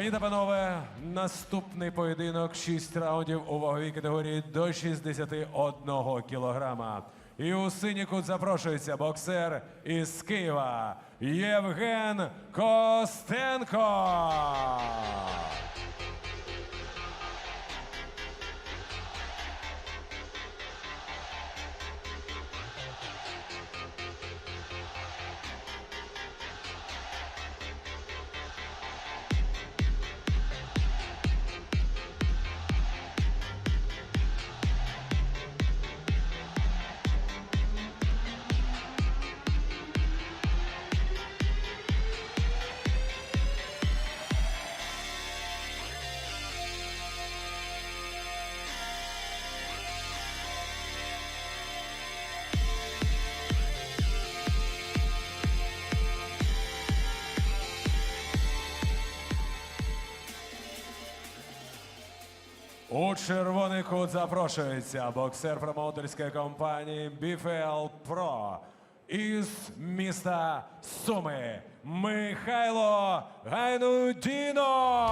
Пані та панове, наступний поєдинок 6 раундів у ваговій категорії до 61 кілограма. І у синій запрошується боксер із Києва Євген Костенко. Червоний кут запрошується боксер промоутерської компанії BFL Pro із міста Суми Михайло Гайнудінов.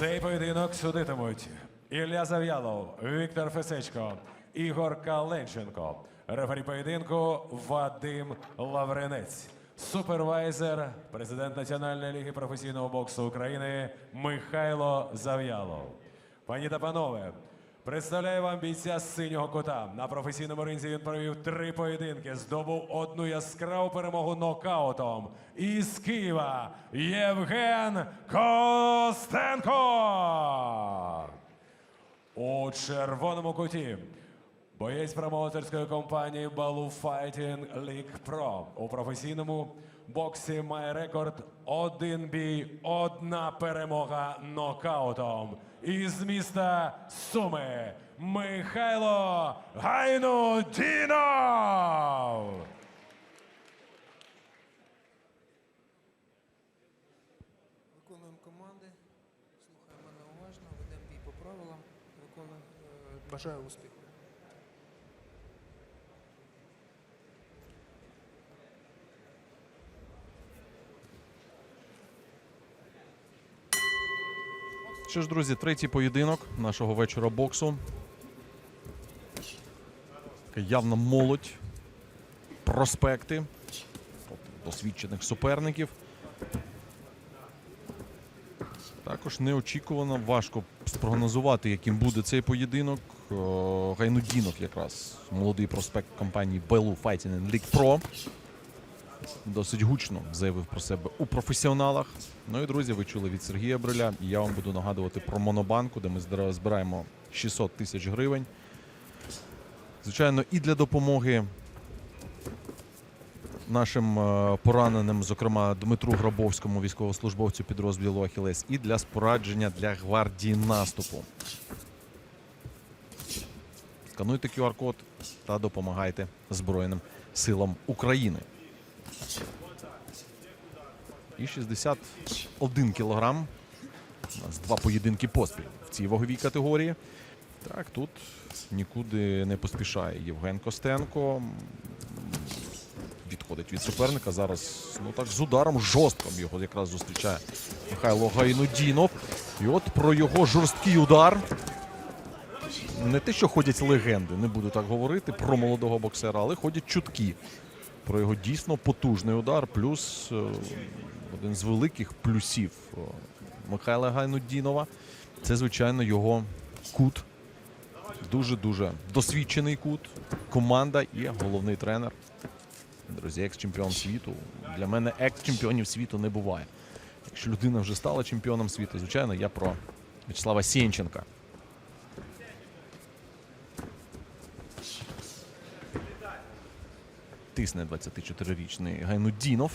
Цей поєдинок судитимуть Ілля Зав'ялов, Віктор Фесечко, Ігор Каленченко. Рефері поєдинку Вадим Лавренець. Супервайзер, президент Національної ліги професійного боксу України Михайло Зав'ялов. Пані та панове, представляю вам бійця з синього кота. На професійному ринзі він провів три поєдинки, здобув одну яскраву перемогу нокаутом. Із Києва Євген Костенко. У червоному куті боєць промоутерської компанії Балу Fighting League Pro. У професійному боксі має рекорд один бій, одна перемога нокаутом. Із міста Суми Михайло Гайнудінов. Виконуємо команди, слухаємо мене уважно, ведемо бій по правилам, виконуємо. е, Бажаю успіху. Що ж, друзі, третій поєдинок нашого вечора боксу. Така явна молодь, проспекти досвідчених суперників. Також неочікувано важко спрогнозувати, яким буде цей поєдинок. О, Гайнудінов якраз молодий проспект компанії Bellu Fighting League Pro. Досить гучно заявив про себе у професіоналах. Ну і друзі, ви чули від Сергія Бриля. Я вам буду нагадувати про Монобанку, де ми збираємо 600 тисяч гривень. Звичайно, і для допомоги нашим е, пораненим, зокрема Дмитру Грабовському, військовослужбовцю підрозділу Ахілес, і для спорадження для гвардії наступу. Скануйте QR-код та допомагайте Збройним силам України. І 61 кілограм. У нас два поєдинки поспіль в цій ваговій категорії. Так, тут нікуди не поспішає Євген Костенко. Відходить від суперника. Зараз ну так з ударом жорстким його якраз зустрічає Михайло Гайнудінов. І от про його жорсткий удар. Не те, що ходять легенди, не буду так говорити про молодого боксера, але ходять чутки про його дійсно потужний удар. Плюс е, один з великих плюсів е, Михайла Гайнудінова це, звичайно, його кут. Дуже-дуже досвідчений кут, команда і головний тренер. Друзі, екс-чемпіон світу. Для мене екс-чемпіонів світу не буває. Якщо людина вже стала чемпіоном світу, звичайно, я про В'ячеслава Сєнченка. Тисне 24-річний Гайнудінов.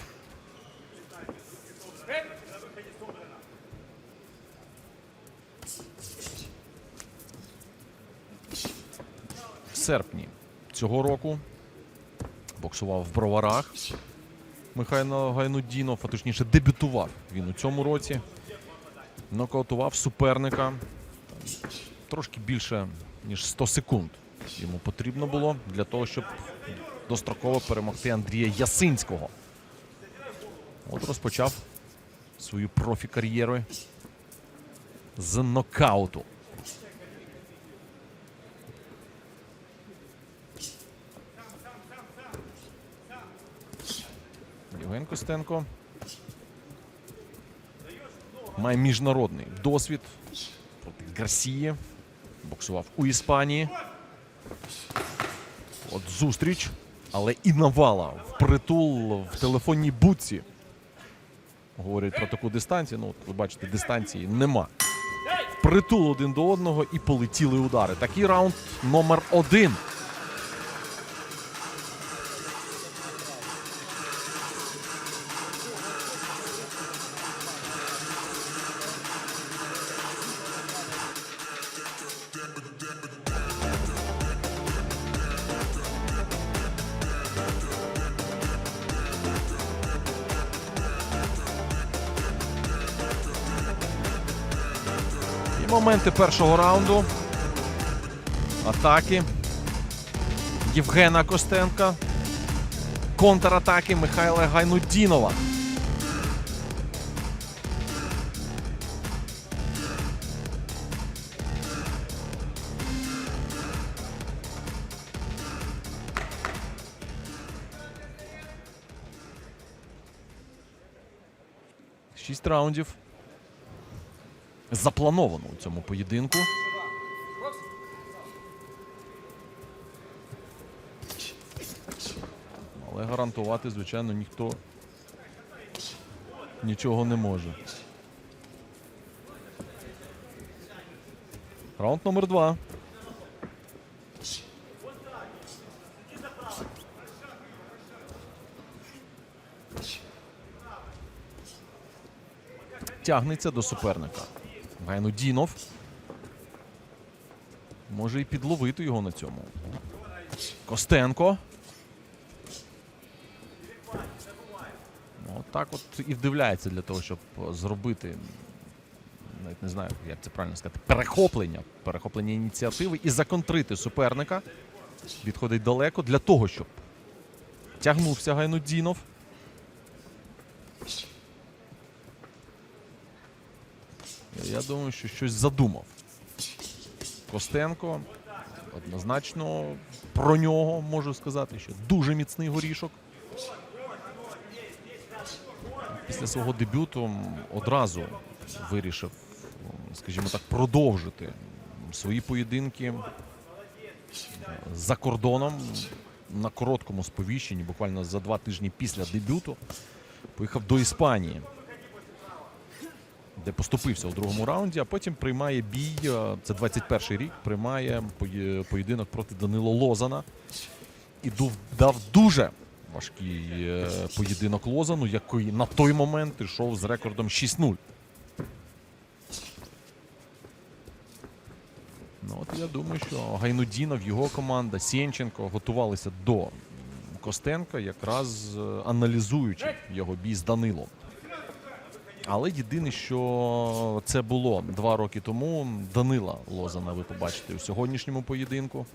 В серпні цього року боксував в броварах. Михайло Гайнудінов, а точніше дебютував він у цьому році. Нокаутував суперника трошки більше, ніж 100 секунд. Йому потрібно було для того, щоб достроково перемогти Андрія Ясинського. От розпочав свою профі-кар'єру з нокауту. Євген Костенко має міжнародний досвід проти Гарсії. Боксував у Іспанії. От зустріч, але і навала впритул в телефонній буці. Говорять про таку дистанцію. Ну, от ви бачите, дистанції нема. Впритул один до одного і полетіли удари. Такий раунд номер один. Моменти першого раунду. Атаки. Євгена Костенка. Контратаки Михайла Гайнудінова. Шість раундів заплановано у цьому поєдинку. Але гарантувати, звичайно, ніхто нічого не може. Раунд номер два. Тягнеться до суперника. Гайнудінов. Може і підловити його на цьому. Костенко. От так от і вдивляється для того, щоб зробити. Навіть не знаю, як це правильно сказати. Перехоплення. Перехоплення ініціативи і законтрити суперника. Відходить далеко для того, щоб тягнувся Гайнудінов. Думаю, що щось задумав. Костенко однозначно про нього можу сказати, що дуже міцний горішок. Після свого дебюту одразу вирішив, скажімо так, продовжити свої поєдинки за кордоном на короткому сповіщенні, буквально за два тижні після дебюту. Поїхав до Іспанії де поступився у другому раунді, а потім приймає бій. е, Це 21-й рік. Приймає поєдинок проти Данило Лозана. І дав дуже важкий е, поєдинок Лозану, який на той момент йшов з рекордом 6-0. Ну, от я думаю, що Гайнудінов, його команда, Сєнченко готувалися до Костенка, якраз е, аналізуючи його бій з Данилом. Але єдине, що це було два роки тому. Данила Лозана ви побачите у сьогоднішньому поєдинку.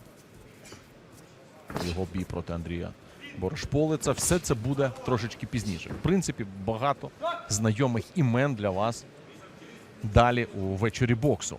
Його бій проти Андрія Борошполиця. Все це буде трошечки пізніше. В принципі, багато знайомих імен для вас далі у вечорі боксу.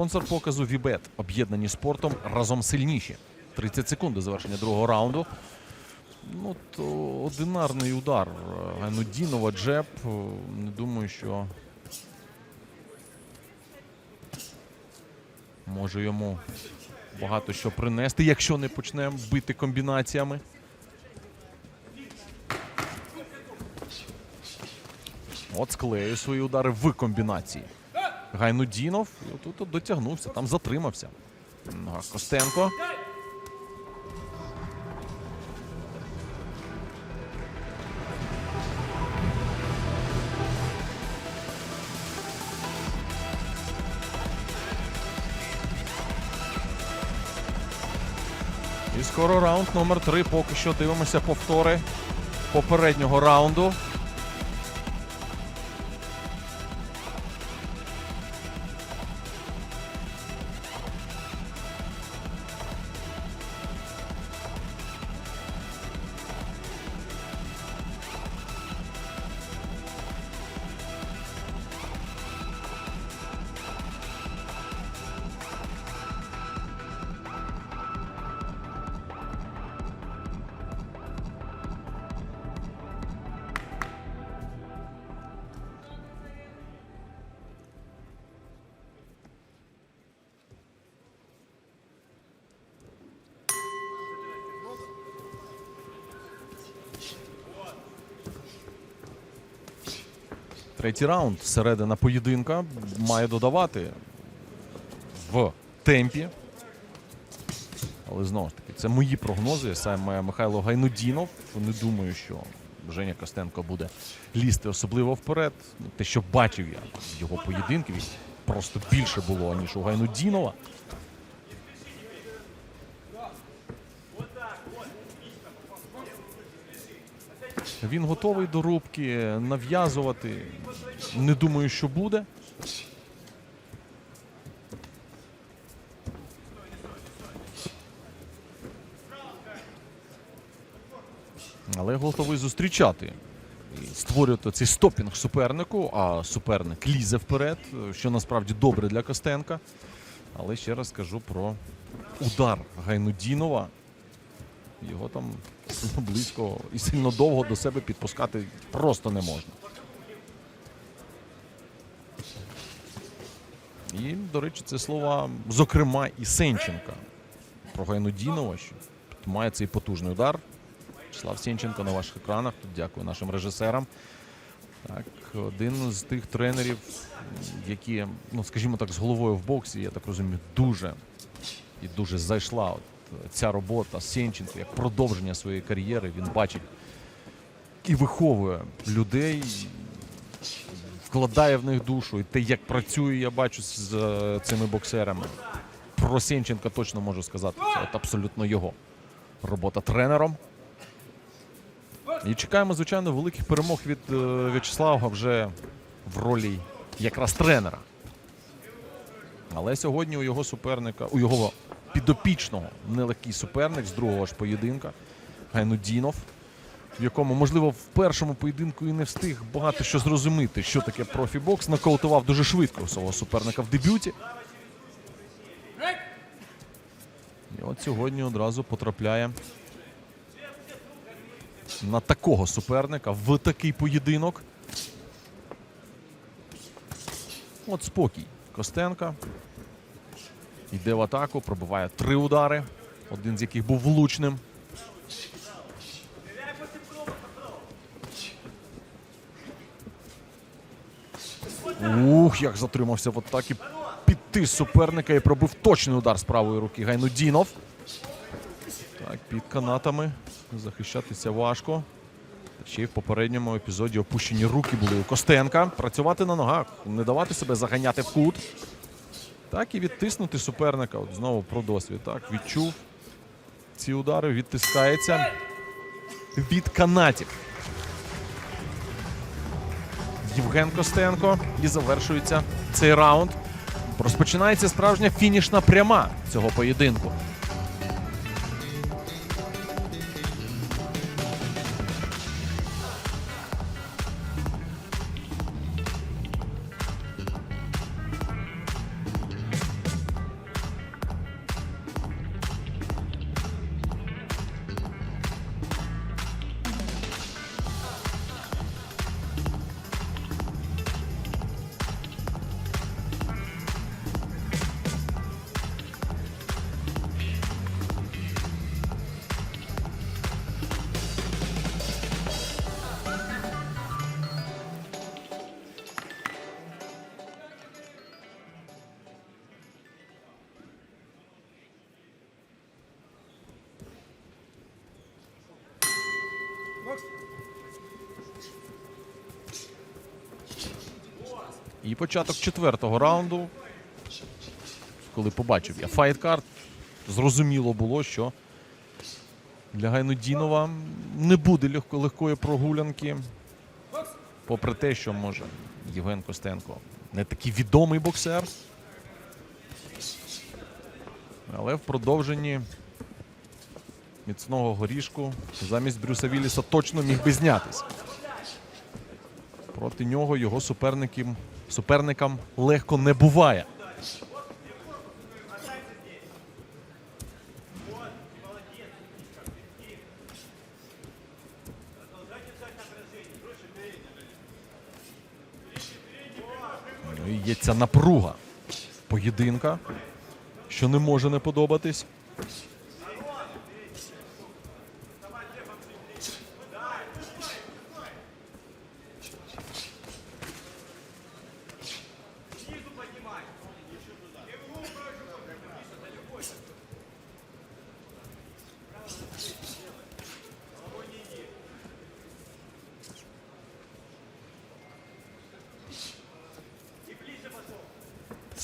Спонсор показу Вібет. Об'єднані спортом разом сильніші. 30 секунд до завершення другого раунду. Ну, то Одинарний удар. Е, Гайнудінова Джеб. Е, не думаю, що може йому багато що принести, якщо не почнемо бити комбінаціями. От склею свої удари в комбінації. Гайнудінов і отут от дотягнувся, там затримався. Костенко. І скоро раунд номер 3 Поки що дивимося повтори попереднього раунду. Третій раунд середина поєдинка має додавати в темпі. Але знову ж таки, це мої прогнози. Саме Михайло Гайнудінов. Не думаю, що Женя Костенко буде лізти особливо вперед. Те, що бачив я його поєдинків, просто більше було, ніж у Гайнудінова. Він готовий до рубки, нав'язувати. Не думаю, що буде. Але готовий зустрічати і створювати цей стопінг супернику, а суперник лізе вперед, що насправді добре для Костенка. Але ще раз скажу про удар Гайнудінова. Його там близько і сильно довго до себе підпускати просто не можна. І, до речі, це слова, зокрема, і Сенченка про Гайнудінова, що має цей потужний удар. Слав Сенченко на ваших екранах. Тут дякую нашим режисерам. Так, один з тих тренерів, які, ну скажімо так, з головою в боксі, я так розумію, дуже і дуже зайшла ця робота Сенченко як продовження своєї кар'єри. Він бачить і виховує людей, вкладає в них душу. І те, як працює, я бачу з е, цими боксерами. Про Сенченка точно можу сказати. Це от абсолютно його робота тренером. І чекаємо, звичайно, великих перемог від е, В'ячеслава вже в ролі якраз тренера. Але сьогодні у його суперника, у його підопічного нелегкий суперник з другого ж поєдинка Гайнудінов, в якому, можливо, в першому поєдинку і не встиг багато що зрозуміти, що таке профібокс. Нокаутував дуже швидко свого суперника в дебюті. І от сьогодні одразу потрапляє на такого суперника в такий поєдинок. От спокій Костенка. Йде в атаку, пробиває три удари, один з яких був влучним. Ух, як затримався в атакі. Підтис суперника і пробив точний удар з правої руки Гайнудінов. Так, під канатами. Захищатися важко. Ще й в попередньому епізоді опущені руки були у Костенка. Працювати на ногах, не давати себе заганяти в кут. Так і відтиснути суперника. От знову про досвід. Так, відчув ці удари, відтискається від канатів. Євген Костенко. І завершується цей раунд. Розпочинається справжня фінішна пряма цього поєдинку. І початок четвертого раунду. Коли побачив я файткарт, зрозуміло було, що для Гайнудінова не буде легко, легкої прогулянки. Попри те, що може Євген Костенко не такий відомий боксер. Але в продовженні міцного горішку замість Брюса Вілліса точно міг би знятись. Проти нього його суперникам, суперникам легко не буває. Ну, Є ця напруга поєдинка, що не може не подобатись.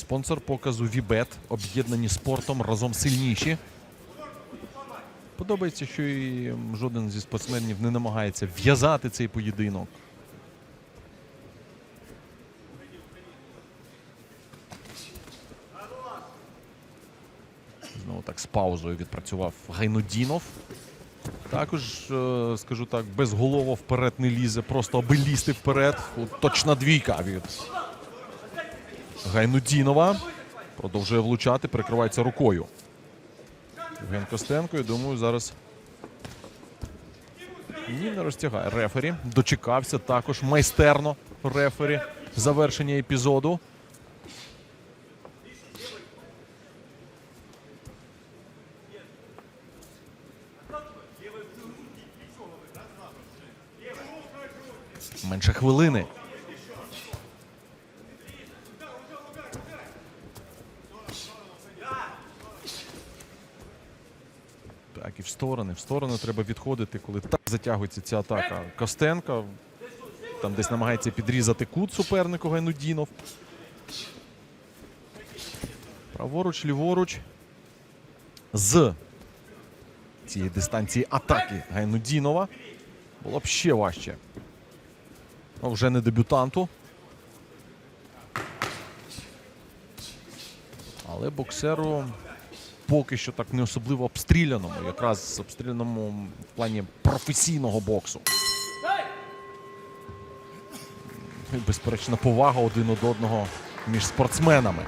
Спонсор показу Вібет, об'єднані спортом разом сильніші. Подобається, що і жоден зі спортсменів не намагається в'язати цей поєдинок. Знову так з паузою відпрацював Гайнудінов. Також, е, скажу так, безголово вперед не лізе, просто аби лізти вперед. Точна двійка від Гайнудінова. Продовжує влучати, перекривається рукою. Євген Костенко, я думаю, зараз. Ні, не розтягає. Рефері. Дочекався також майстерно рефері завершення епізоду. Менше хвилини. Так, і в сторони. В сторони треба відходити, коли так затягується ця атака. Костенко там десь намагається підрізати кут супернику Гайнудінов. Праворуч, ліворуч. З цієї дистанції атаки Гайнудінова було б ще важче. Ну, вже не дебютанту. Але боксеру поки що так не особливо обстріляному, якраз обстріляному в плані професійного боксу. Безперечна повага один до одного між спортсменами.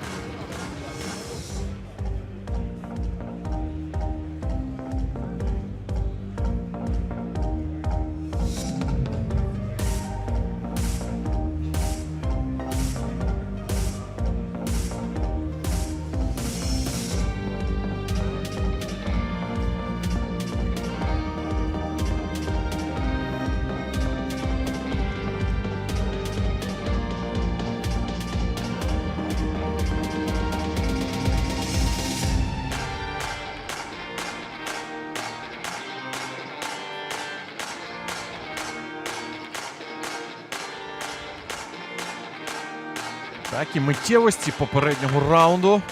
Так, і миттєвості попереднього раунду.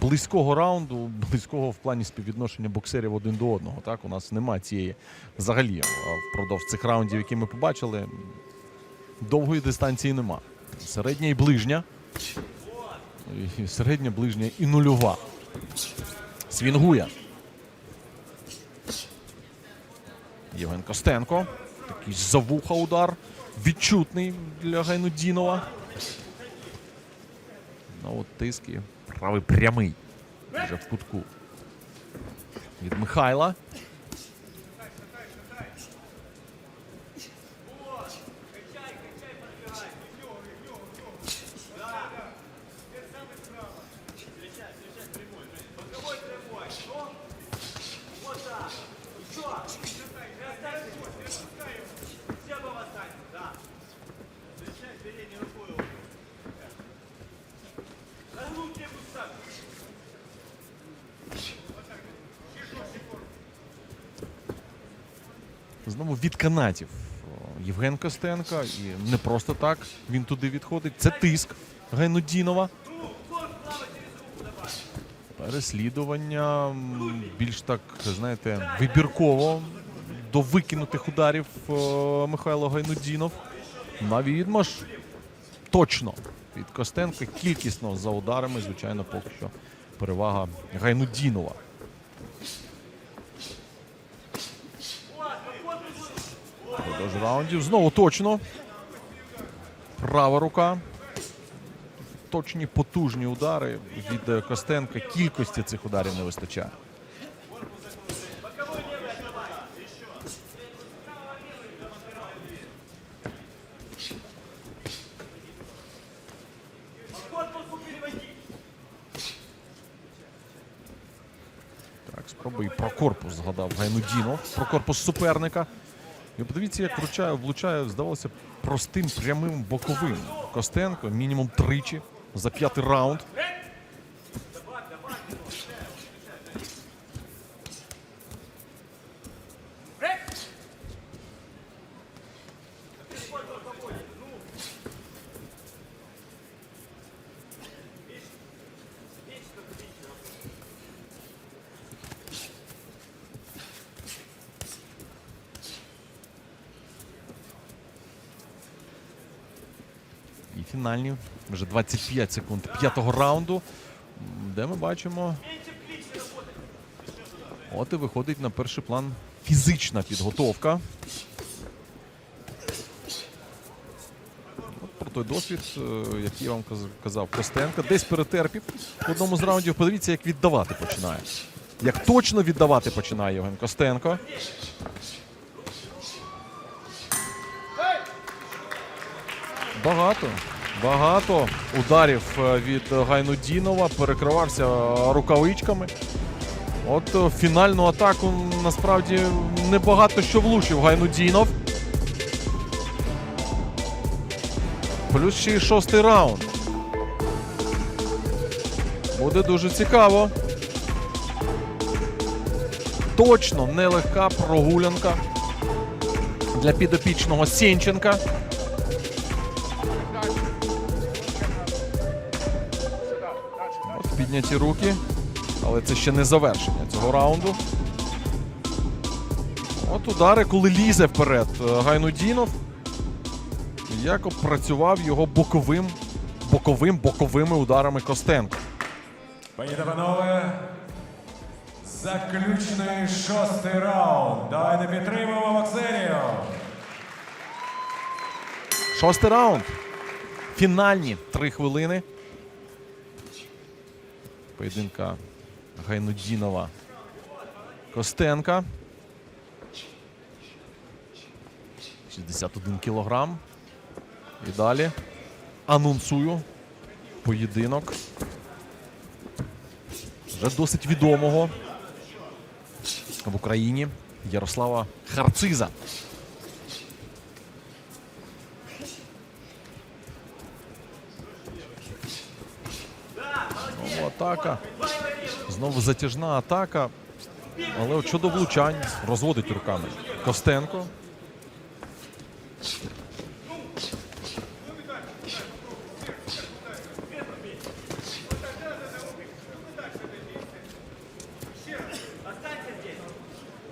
Близького раунду, близького в плані співвідношення боксерів один до одного. Так, у нас немає цієї взагалі впродовж цих раундів, які ми побачили. Довгої дистанції нема. Середня і ближня. І середня, ближня і нульова. Свінгує. Євген Костенко. Такий завуха удар. Відчутний для Гайнудінова. Ну от тиск і правий прямий. Вже в кутку. Від Михайла. Знову від канатів. Євген Костенко. І не просто так він туди відходить. Це тиск Гайнудінова. Переслідування більш так, знаєте, вибірково до викинутих ударів Михайло Гайнудінов. На відмаш точно від Костенка. Кількісно за ударами, звичайно, поки що перевага Гайнудінова. Раундів. Знову точно. Права рука. Точні потужні удари від е, Костенка. Кількості цих ударів не вистачає. Так, спробуй про корпус згадав Гайнудінов. Про корпус суперника. І подивіться, як вручає, влучає, здавалося, простим прямим боковим. Костенко мінімум тричі за п'ятий раунд. І фінальні вже 25 секунд п'ятого раунду, де ми бачимо. От і виходить на перший план фізична підготовка. От про той досвід, е, який я вам казав, Костенко, десь перетерпів в одному з раундів. Подивіться, як віддавати починає. Як точно віддавати починає Євген Костенко. Багато. Багато ударів е, від Гайнудінова. Перекривався рукавичками. От е, фінальну атаку насправді небагато що влучив Гайнудінов. Плюс ще й шостий раунд. Буде дуже цікаво. Точно нелегка прогулянка для підопічного Сєнченка. Підняті руки. Але це ще не завершення цього раунду. От удари, коли лізе вперед е, Гайнудінов. Як опрацював його боковим, боковим, боковими ударами Костенко. Пані та панове, заключний шостий раунд. Давайте підтримуємо Максенію. Шостий раунд. Фінальні три хвилини. Поєдинка Гайнудінова Костенка. 61 кілограм. І далі анонсую поєдинок. Вже досить відомого в Україні Ярослава Харциза. Знову атака. Знову затяжна атака. Але от щодо влучань розводить руками Костенко.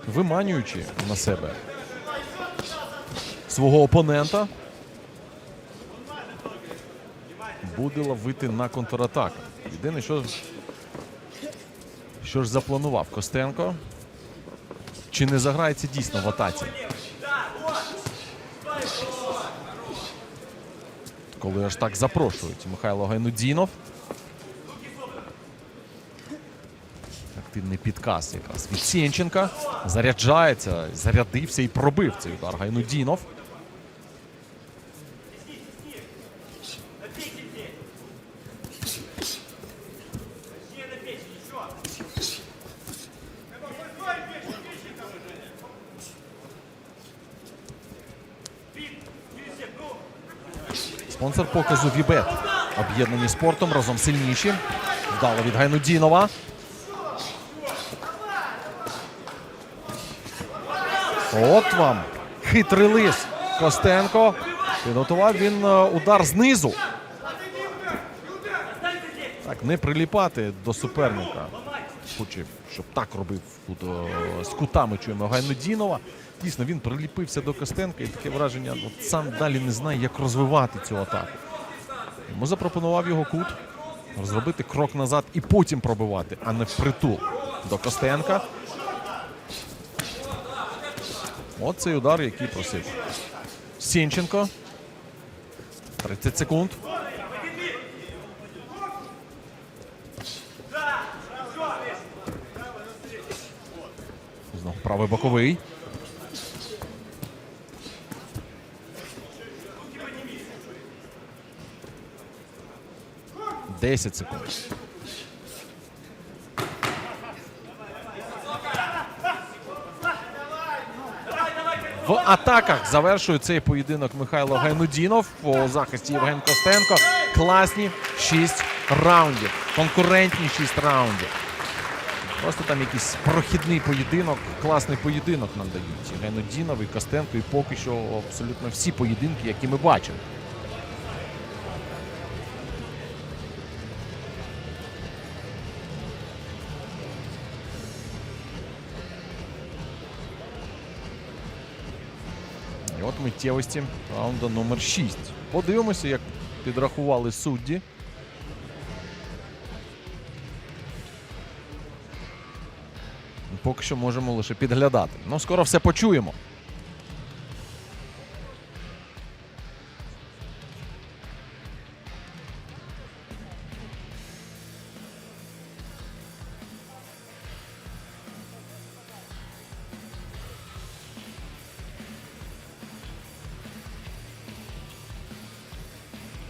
Виманюючи на себе свого опонента, буде ловити на контратаку. Єдине, що, що ж запланував Костенко. Чи не заграється дійсно в атаці? Коли аж так запрошують Михайло Гайнудінов. Активний підказ якраз від Сєнченка. Заряджається, зарядився і пробив цей удар Гайнудінов. Спонсор показу Вібет. Об'єднані спортом разом сильніші. Вдало від Гайнудінова. От вам хитрий лис. Костенко. Підготував він е, удар знизу. Так, не приліпати до суперника. Хоче, так робив тут е, з кутами чуємо Гайнудінова. Дійсно, він приліпився до Костенка і таке враження, от сам далі не знає, як розвивати цю атаку. Йому запропонував його кут зробити крок назад і потім пробивати, а не впритул до Костенка. От цей удар, який просив. Сінченко. 30 секунд. Знову правий боковий. Десять секунд. В атаках завершує цей поєдинок Михайло Гайнудінов у захисті Євген Костенко. Класні 6 раундів. Конкурентні 6 раундів. Просто там якийсь прохідний поєдинок, класний поєдинок нам дають. І і Костенко, і поки що абсолютно всі поєдинки, які ми бачили. І от миттєвості раунду номер 6. Подивимося, як підрахували судді. Поки що можемо лише підглядати. Ну, скоро все почуємо.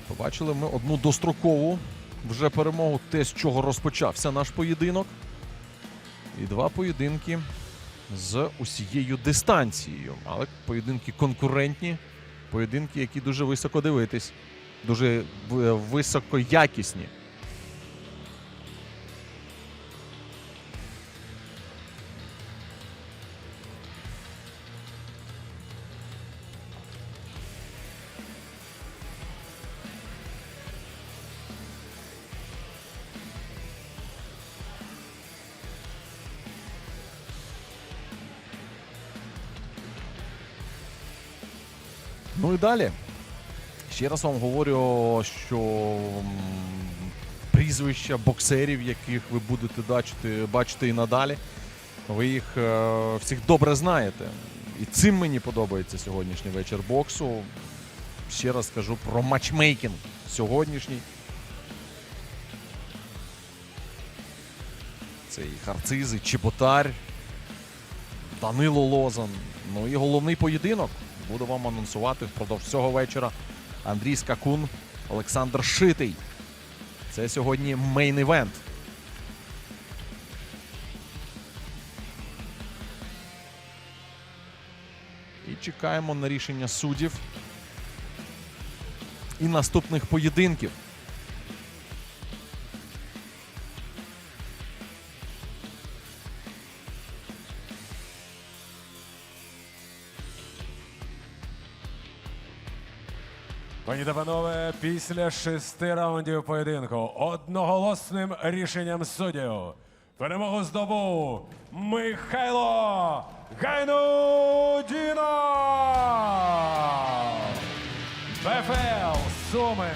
Побачили ми одну дострокову вже перемогу, те, з чого розпочався наш поєдинок. І два поєдинки з усією дистанцією. Але поєдинки конкурентні, поєдинки, які дуже високо дивитись, дуже в- Ну і далі. Ще раз вам говорю, що прізвища боксерів, яких ви будете бачити, бачити і надалі, ви їх е, всіх добре знаєте. І цим мені подобається сьогоднішній вечір боксу. Ще раз скажу про матчмейкінг сьогоднішній. Це і Харциз, і Чеботар, Данило Лозан. Ну і головний поєдинок. Буду вам анонсувати впродовж цього вечора. Андрій Скакун, Олександр Шитий. Це сьогодні мейн івент. І чекаємо на рішення суддів і наступних поєдинків. Пані та панове, після шести раундів поєдинку одноголосним рішенням суддів перемогу здобув Михайло Гайнудіна! БФЛ Суми